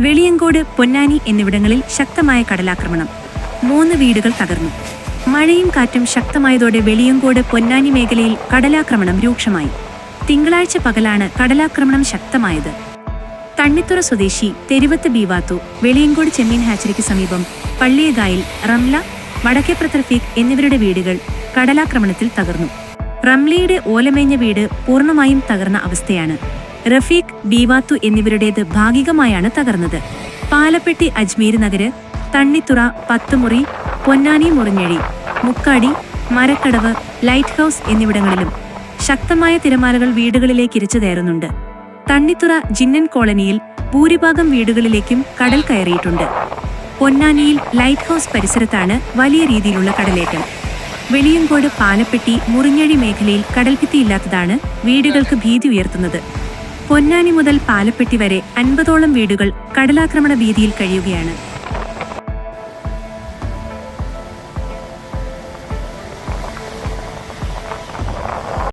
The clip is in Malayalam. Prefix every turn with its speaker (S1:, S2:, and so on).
S1: വെളിയങ്കോട് പൊന്നാനി എന്നിവിടങ്ങളിൽ ശക്തമായ കടലാക്രമണം. മൂന്ന് വീടുകൾ തകർന്നു. മഴയും കാറ്റും ശക്തമായതോടെ വെളിയങ്കോട് പൊന്നാനി മേഖലയിൽ കടലാക്രമണം രൂക്ഷമായി. തിങ്കളാഴ്ച പകലാണ് കടലാക്രമണം ശക്തമായത്. തണ്ണിത്തുറ സ്വദേശി തെരുവത്ത് ബീവാത്തു വെളിയങ്കോട് ചെമ്മീൻ ഹാച്ചറിക്ക് സമീപം പള്ളിയകായിൽ റംല വടക്കേപ്ര റഫീഖ് എന്നിവരുടെ വീടുകൾ കടലാക്രമണത്തിൽ തകർന്നു. റംലയുടെ ഓലമേഞ്ഞ വീട് പൂർണമായും തകർന്ന അവസ്ഥയാണ് റഫീഖ് ബീവാത്തു എന്നിവരുടേത് ഭാഗികമായാണ് തകർന്നത്. പാലപ്പെട്ടി അജ്മീർ നഗര് തണ്ണിത്തുറ പത്തുമുറി പൊന്നാനി മുറിഞ്ഞഴി മുക്കാടി മരക്കടവ് ലൈറ്റ് ഹൗസ് എന്നിവിടങ്ങളിലും ശക്തമായ തിരമാലകൾ വീടുകളിലേക്ക് ഇരച്ചു കയറുന്നുണ്ട്. തണ്ണിത്തുറ ജിന്നൻ കോളനിയിൽ ഭൂരിഭാഗം വീടുകളിലേക്കും കടൽ കയറിയിട്ടുണ്ട്. പൊന്നാനിയിൽ ലൈറ്റ് ഹൗസ് പരിസരത്താണ് വലിയ രീതിയിലുള്ള കടലേറ്റം. വെളിയങ്കോട് പാലപ്പെട്ടി മുറിഞ്ഞഴി മേഖലയിൽ കടൽഭിത്തിയില്ലാത്തതാണ് വീടുകൾക്ക് ഭീതി ഉയർത്തുന്നത്. പൊന്നാനി മുതൽ പാലപ്പെട്ടി വരെ അൻപതോളം വീടുകൾ കടലാക്രമണ ഭീതിയിൽ കഴിയുകയാണ്.